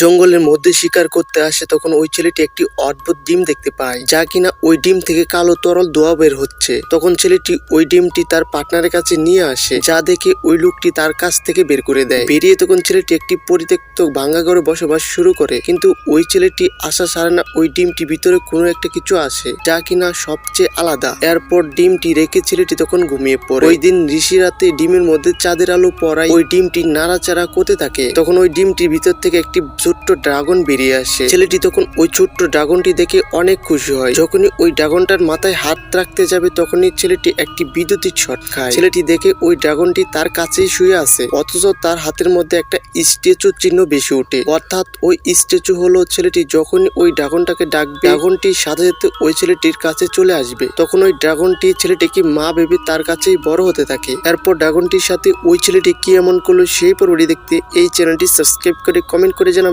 জঙ্গলের মধ্যে শিকার করতে আসে, তখন ওই ছেলেটি একটি অদ্ভুত ডিম দেখতে পায়, যা কিনা ওই ডিম থেকে কালো তরল দোয়া বের হচ্ছে। তখন ছেলেটি ওই ডিমটি তার পার্টনারের কাছে নিয়ে আসে, যা দেখে ওই লোকটি তার কাছ থেকে বের করে দেয়। বেরিয়ে তখন ছেলেটি একটি পরিত্যক্ত ভাঙ্গা ঘরে বসবাস শুরু করে, কিন্তু ওই ছেলেটি আশা সারে না ওই ডিমটি ভিতরে কোনো একটা কিছু আছে, যা কিনা সবচেয়ে আলাদা। এরপর ডিমটি রেখে ছেলেটি তখন ঘুমিয়ে পড়ে। ওই দিন ঋষি রাতে ডিমের মধ্যে চাঁদের আলো পড়ায় ওই ডিমটি নাড়াচাড়া করতে থাকে। তখন ওই ডিমটির ভিতর থেকে একটি ছোট্ট ড্রাগন বেরিয়ে আসে। ছেলেটি তখন ওই ছোট্ট ড্রাগনটি দেখে অনেক খুশি হয়। যখনই ওই ড্রাগনটার মাথায় হাত রাখতে যাবে, তখনই ছেলেটি একটি বিদ্যুতিক শট খায়। ছেলেটি দেখে ওই ড্রাগনটি তার কাছেই শুয়ে আছে, অথচ তার হাতের মধ্যে একটা স্ট্যাচু চিহ্ন বেশি ওঠে। অর্থাৎ ওই স্ট্যাচু হলো ছেলেটি যখনই ওই ড্রাগনটাকে ডাকবে ড্রাগনটির সাথে সাথে ওই ছেলেটির কাছে চলে আসবে। তখন ওই ড্রাগনটি ছেলেটিকে মা ভেবে তার কাছেই বড় হতে থাকে। এরপর ড্রাগনটির সাথে ওই ছেলেটি কি এমন করল সেই পরবর্তী দেখতে এই চ্যানেলটি সাবস্ক্রাইব করে কমেন্ট করে জানাবে।